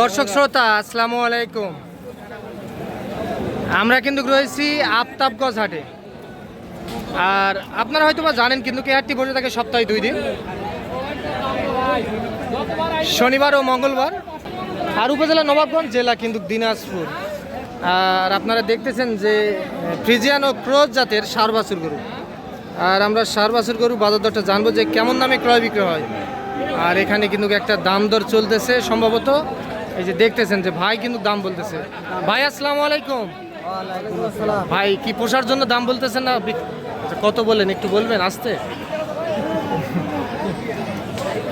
দর্শক শ্রোতা, আসসালামু আলাইকুম। আমরা কিন্তু রয়েছি আফতাবগঞ্জ হাটে। আর আপনারা হয়তো বা জানেন কিন্তু কে হাটটি বসে থাকে সপ্তাহে দুই দিন। শনিবার ও মঙ্গলবার। আর উপজেলা নবাবগঞ্জ জেলা কিন্তু দিনাজপুর। আর আপনারা দেখতেছেন যে, ফ্রিজিয়ান ও ক্রোজ জাতের সার বাছুর গরু। আর আমরা সার বাছুর গরু বাজার দরটা জানব যে কেমন দামে ক্রয় বিক্রয় হয়। আর এখানে কিন্তু একটা দাম দর চলতেছে সম্ভবত। এই যে দেখতেছেন যে ভাই কিন্তু দাম বলতেছে। ভাই আসসালামু আলাইকুম। ভাই কি পোষার জন্য দাম বলতেছেন না? আচ্ছা, কত বলেন একটু বলবেন আসতে।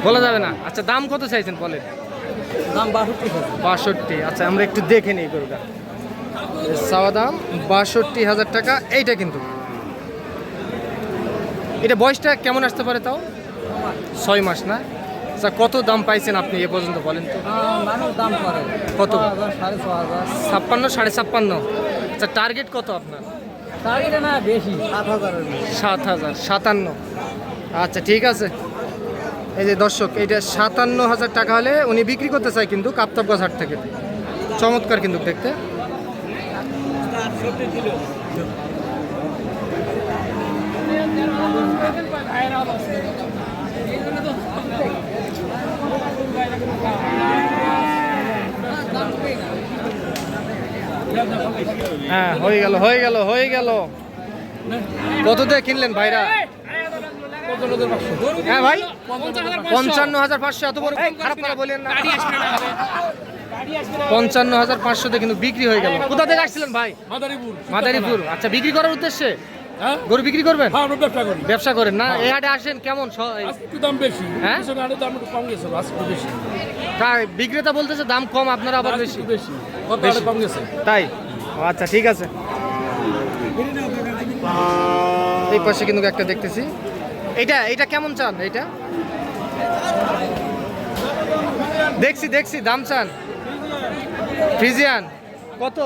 বলা যাবে না। আচ্ছা দাম কত চাইছেন বলেন। দাম বাষট্টি বাষট্টি আচ্ছা আমরা একটু দেখে নিই গরুটা। চাওয়া দাম বাষট্টি হাজার টাকা এইটা কিন্তু। এটা বয়সটা কেমন আসতে পারে তাও? ছয় মাস না? আচ্ছা কত দাম পাইছেন আপনি এ পর্যন্ত বলেন তো? দাম করে। কত? ছাপ্পান্ন সাড়ে ছাপ্পান্ন। আচ্ছা টার্গেট কত আপনার? টার্গেটে না বেশি। সাত হাজার সাতান্ন। আচ্ছা ঠিক আছে। এই যে দর্শক এইটা সাতান্ন হাজার টাকা হলে উনি বিক্রি করতে চায় কিন্তু কাপ্তাবগাছ হাট থেকে। চমৎকার কিন্তু দেখতে। হ্যাঁ হয়ে গেল হয়ে গেল হয়ে গেল। কিনলেন ভাইরা? হ্যাঁ ভাই পঞ্চান্ন হাজার পাঁচশো এত বড় খারাপ করে বলেন না। পঞ্চান্ন হাজার পাঁচশোতে কিন্তু বিক্রি হয়ে গেল। কোথা থেকে আসছিলেন ভাই? মাদারীপুর। মাদারীপুর। আচ্ছা বিক্রি করার উদ্দেশ্যে? হ্যাঁ? গরু বিক্রি করবেন? হ্যাঁ আমরা ব্যবসা করি। ব্যবসা করেন না? এই হাটে আসেন কেমন একটু দাম বেশি। হ্যাঁ? পিছনে দাম একটু কম গেছে আজকে বেশি। তা- বিক্রেতা বলতেছে দাম কম আপনারা আবার বেশি। বেশি। কত কম গেছে। তাই? আচ্ছা ঠিক আছে। এই পাশে কিন্তু একটা দেখতেছি। এটা এটা কেমন চান এটা দেখছি দেখছি দাম চান। ফ্রিজিয়ান কত?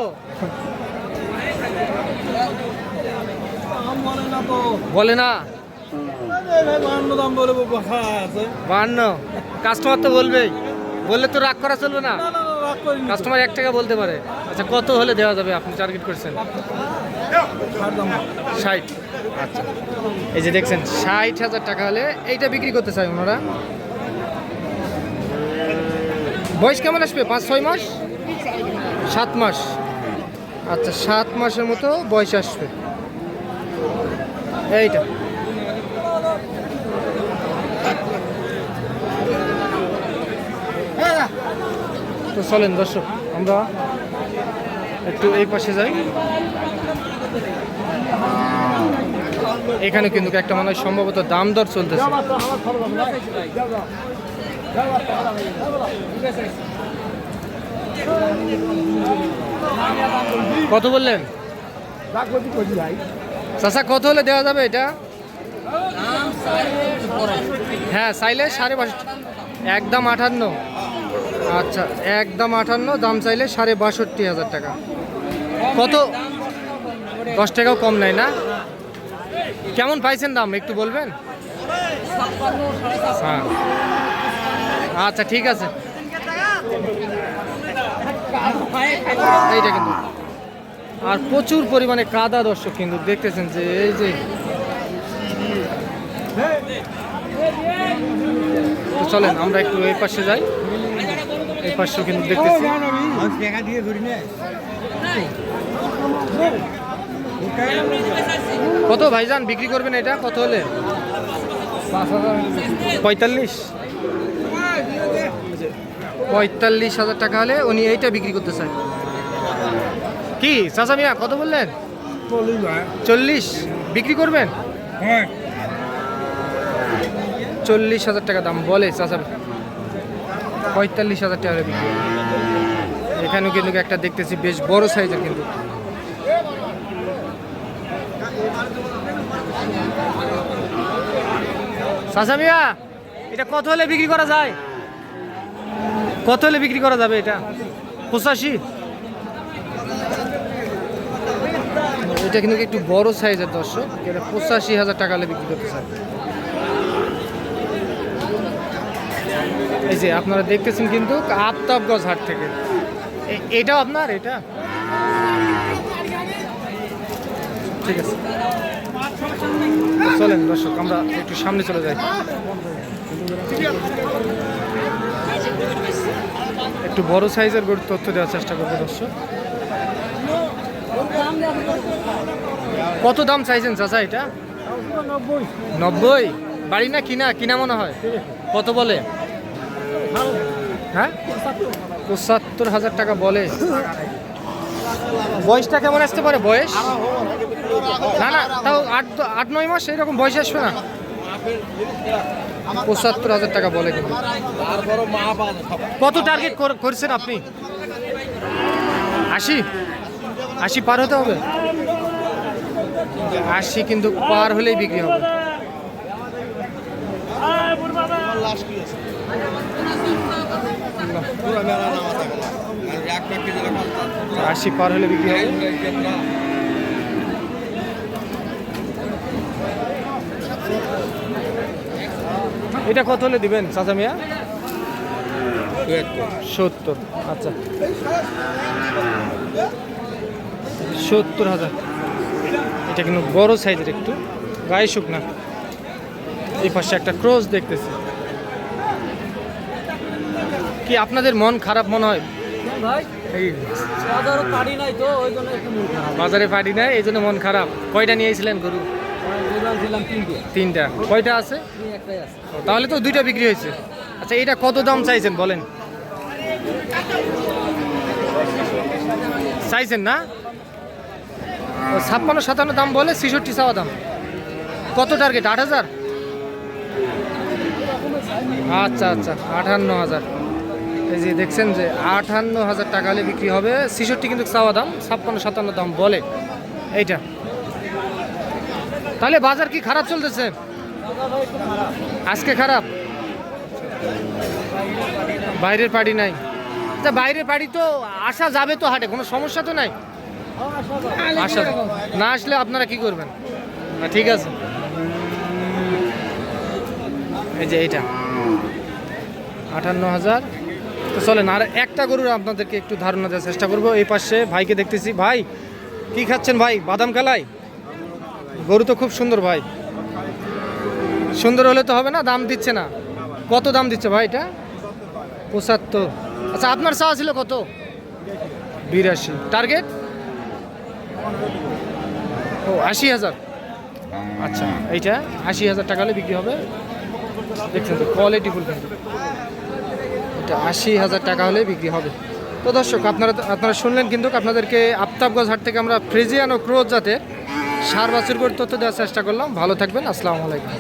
বলে না বাহান্ন। কাস্টমার তো বলবেই। বললে তো রাগ করা চলবে না। কাস্টমার এক টাকা বলতে পারে। আচ্ছা কত হলে দেওয়া যাবে? আপনি টার্গেট করছেন। ষাট। আচ্ছা। এই যে দেখছেন ষাট হাজার টাকা হলে এইটা বিক্রি করতে চাই ওনারা। বয়স কেমন আসবে? পাঁচ ছয় মাস? সাত মাস। আচ্ছা সাত মাসের মতো বয়স আসবে। এইটা। তো চলেন দর্শক, আমরা একটু এই পাশে যাই। এখানে কিন্তু একটা মনে হয় সম্ভবত দাম দর চলতেছে। কত বললেন? চাচা, কত হলে দেওয়া যাবে এটা? হ্যাঁ চাইলে সাড়ে বাষট্টি, একদম আটান্ন আচ্ছা একদম আটান্ন দাম চাইলে সাড়ে বাষট্টি হাজার টাকা। কত? দশ টাকাও কম নাই না? কেমন পাইছেন দাম, একটু বলবেন? হ্যাঁ। আচ্ছা ঠিক আছে। এইটা আর প্রচুর পরিমাণে কাদা দর্শক কিন্তু দেখতেছেন যে এই যে চলেন, আমরা একটু এই পাশে যাই। এই পাশেও কিন্তু দেখতেছি। কত ভাইজান, বিক্রি করবেন এটা? কত হলে? পঁয়তাল্লিশ। পঁয়তাল্লিশ হাজার টাকা হলে উনি এইটা বিক্রি করতে চান কি? চাচা মিয়া কত বললেন? চল্লিশ বিক্রি করবেন? চল্লিশ হাজার টাকা দাম বলে চাচা পঁয়তাল্লিশ হাজার টাকা বিক্রি। এখানেও কিন্তু একটা দেখতেছি বেশ বড় সাইজের কিন্তু। চাচা মিয়া এটা কত হলে বিক্রি করা যায়? কত হলে বিক্রি করা যাবে এটা? পঁচাশি? এটা কিন্তু একটু বড় সাইজের দর্শক। এটা পঁচাশি হাজার টাকা হলে বিক্রি করতে চায়। এই যে আপনারা দেখতেছেন কিন্তু আফতাবগঞ্জ হাট থেকে। এটাও আপনার? এটা? ঠিক আছে। চলেন দর্শক, আমরা একটু সামনে চলে যাই। একটু বড় সাইজের তথ্য দেওয়ার চেষ্টা করব দর্শক। কত দাম চাইছেন চাচা এটা? নব্বই। বাড়ি না কিনা? কিনা মনে হয়? কত বলে? হ্যাঁ? পঁচাত্তর হাজার টাকা বলে। বয়সটা কেমন আসতে পারে? বয়স? না না, তাও আট আট, নয় মাস এইরকম বয়স আসবে না। পঁচাত্তর হাজার টাকা বলে কিন্তু। কত টার্গেট করছেন আপনি? আশি? আশি পার হতে হবে? আশি কিন্তু পার হলেই বিক্রি হবে। আশি পার হলে বিক্রি হবে। এটা কত হলে দিবেন চাচা মিয়া? সত্তর। আচ্ছা। সত্তর হাজার। এটা কিন্তু বড় সাইজের একটু। গায়ে শুকনা এই পাশে একটা ক্রস দেখতেছি। কি আপনাদের মন খারাপ মনে হয়? বাজারে পাটি নাই এই জন্য মন খারাপ। কয়টা নিয়ে এসেছিলেন গরু ছিলাম তিনটে। কয়টা আছে? তাহলে তো দুইটা বিক্রি হয়েছে। আচ্ছা এটা কত দাম চাইছেন বলেন? চাইছেন না? ছাপ্পান্ন সাতান্ন দাম বলে ছেষট্টি চাওয়া দাম। কত টার্গেট আট হাজার? আচ্ছা আচ্ছা আটান্ন হাজার। এই যে দেখছেন যে আটান্ন হাজার টাকা হলে বিক্রি হবে। ছেষট্টি কিন্তু চাওয়া দাম, ছাপ্পান্ন সাতান্ন দাম বলে। এইটা। তাহলে বাজার কি খারাপ চলতেছে? আজকে খারাপ? বাইরের পার্টি নাই। তা বাইরের পার্টি তো আসা যাবে তো হাটে, কোনো সমস্যা তো নাই? আসা না আসলে আপনারা কি করবেন? ঠিক আছে। এই যে এইটা। আটান্ন হাজার। তো চলেন, আর একটা গরুর আপনাদেরকে একটু ধারণা দেওয়ার চেষ্টা করব। এই পাশে ভাইকে দেখতেছি। ভাই, কি খাচ্ছেন ভাই? বাদাম কালাই? গরু তো খুব সুন্দর ভাই। সুন্দর হলে তো হবে না, দাম দিচ্ছে না। কত দাম দিচ্ছে ভাই এটা? পঁচাত্তর। আচ্ছা আপনার চাওয়া ছিল কত? বিরাশি। টার্গেট? ও, আশি হাজার। আচ্ছা এইটা আশি হাজার টাকা হলে বিক্রি হবে। দেখছেন তো কোয়ালিটি ফুল কিন্তু। এটা আশি হাজার টাকা হলে বিক্রি হবে। তো দর্শক, আপনারা আপনারা শুনলেন কিন্তু আপনাদেরকে আফতাবগঞ্জ হাট থেকে আমরা ফ্রিজিয়ান ও ক্রোজ জাতের সার বাছুর করে তথ্য দেওয়ার চেষ্টা করলাম। ভালো থাকবেন, আসসালামু আলাইকুম।